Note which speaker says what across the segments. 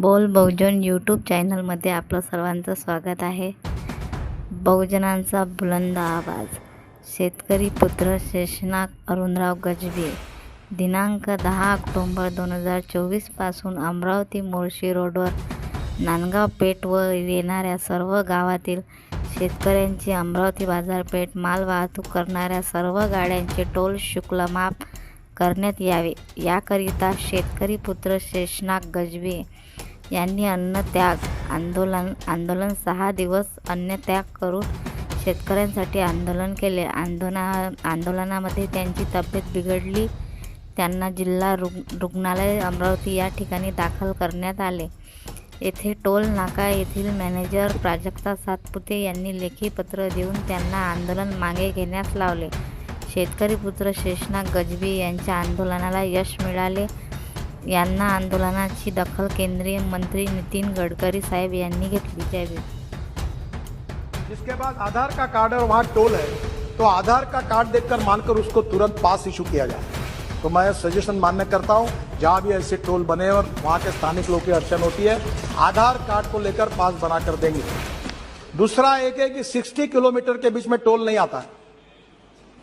Speaker 1: बोल बहुजन यूट्यूब चॅनलमध्ये आपलं सर्वांचं स्वागत आहे. बहुजनांचा बुलंद आवाज. शेतकरी पुत्र शेषनाग अरुणराव गजबे दिनांक दहा ऑक्टोंबर दोन हजार चोवीसपासून अमरावती मोर्शी रोडवर नांदगाव पेठ व येणाऱ्या सर्व गावातील शेतकऱ्यांची अमरावती बाजारपेठ माल वाहतूक करणाऱ्या सर्व गाड्यांचे टोल शुल्क माफ करण्यात यावे. याकरिता शेतकरी पुत्र शेषनाग गजबे यांनी अन्नत्याग आंदोलन आंदोलन सहा दिवस अन्नत्याग करून शेतकऱ्यांसाठी आंदोलन केले. आंदोलना आंदोलनामध्ये त्यांची तब्येत बिघडली. त्यांना जिल्हा रुग रुग्णालय अमरावती या ठिकाणी दाखल करण्यात आले. येथे टोल नाका येथील मॅनेजर प्राजक्ता सातपुते यांनी लेखी पत्र देऊन त्यांना आंदोलन मागे घेण्यास लावले. शेतकरी पुत्र शेषनाग गजबी यांच्या आंदोलनाला यश मिळाले. यांना आंदोलनाची दखल केंद्रीय मंत्री नितीन गडकरी साहेब यांनी
Speaker 2: जिसके बाद आधार का कार्ड और वहाँ टोल है तो आधार का कार्ड देखकर मानकर उसको तुरंत पास इशू किया जाए। तो मैं सजेशन मान्य करता हूँ, जहाँ भी ऐसे टोल बने और वहाँ के स्थानिक लोग की अड़चन होती है, आधार कार्ड को लेकर पास बना कर देंगे। दूसरा एक है कि 60 किलोमीटर के बीच में टोल नहीं आता है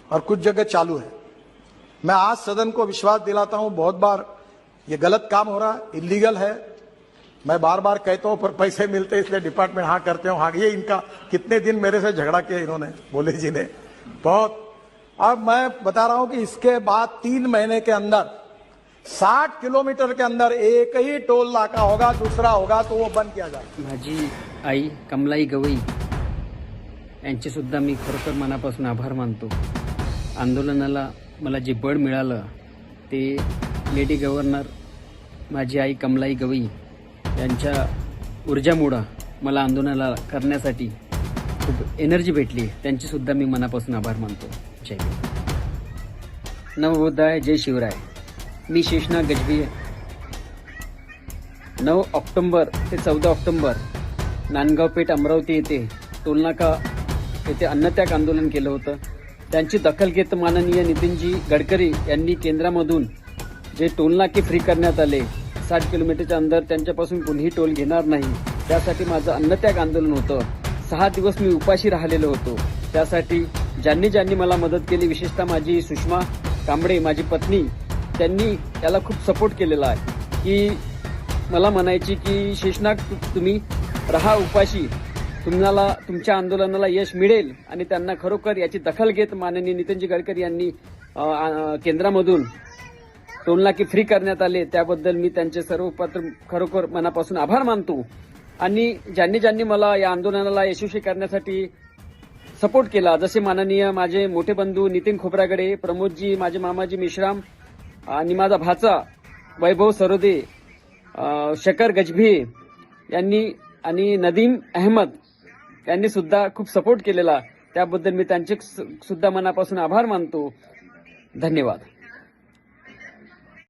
Speaker 2: और कुछ जगह चालू है। मैं आज सदन को विश्वास दिलाता हूँ, बहुत बार ये गलत काम हो रहा है इलीगल है। मैं बार बार कहता हूँ, पर पैसे मिलते इसलिए डिपार्टमेंट हाँ करते हो हाँ ये इनका कितने दिन मेरे से झगड़ा किया इन्होंने, बोले जी ने। बहुत। अब मैं बता रहा हूँ कि इसके बाद तीन महीने के अंदर 60 किलोमीटर के अंदर एक ही टोल नाका होगा, दूसरा होगा तो वो बंद किया जाए
Speaker 3: माझी आई, कमलाई गवई। यांचे सुद्धा मी खरोखर मनापासून आभार मानतो. आंदोलनाला मला जे बळ मिळालं, ते लेडी गव्हर्नर माझी आई कमलाई गवई यांच्या ऊर्जामुळं मला आंदोलनाला करण्यासाठी खूप एनर्जी भेटली. त्यांची सुद्धा मी मनापासून आभार मानतो. जय नवबोधाय जय शिवराय. मी शेषनाग गजबी नऊ ऑक्टोंबर ते चौदा ऑक्टोंबर नांदगाव पेठ अमरावती येथे टोलनाका येथे अन्नत्याग आंदोलन केलं होतं. त्यांची दखल घेत माननीय नितीनजी गडकरी यांनी केंद्रामधून जे टोलनाके फ्री करण्यात आले साठ किलोमीटरच्या अंदर त्यांच्यापासून कोणीही टोल घेणार नाही. त्यासाठी माझं अन्नत्याग आंदोलन होतं. सहा दिवस मी उपाशी राहिलेलो होतो. त्यासाठी ज्यांनी ज्यांनी मला मदत केली विशेषतः माझी सुषमा कांबळे माझी पत्नी त्यांनी याला खूप सपोर्ट केलेला आहे. की मला म्हणायची की शेषनाग तुम्ही रहा उपाशी. तुम्हाला तुमच्या आंदोलनाला यश मिळेल आणि त्यांना खरोखर याची दखल घेत माननीय नितीनजी गडकरी यांनी केंद्रामधून टोलनाकी फ्री करण्यात आले त्याबद्दल मी त्यांचे सर्व पात्र खरोखर मनापासून आभार मानतो. आणि ज्यांनी ज्यांनी मला या आंदोलनाला यशस्वी करण्यासाठी सपोर्ट केला जसे माननीय माझे मोठे बंधू नितीन खोबरागडे प्रमोदजी माझे मामाजी मिश्राम आणि माझा भाचा वैभव सरोदे शकर गजभी यांनी आणि नदीम अहमद यांनी सुद्धा खूप सपोर्ट केलेला. त्याबद्दल मी त्यांचे सुद्धा मनापासून आभार मानतो. धन्यवाद.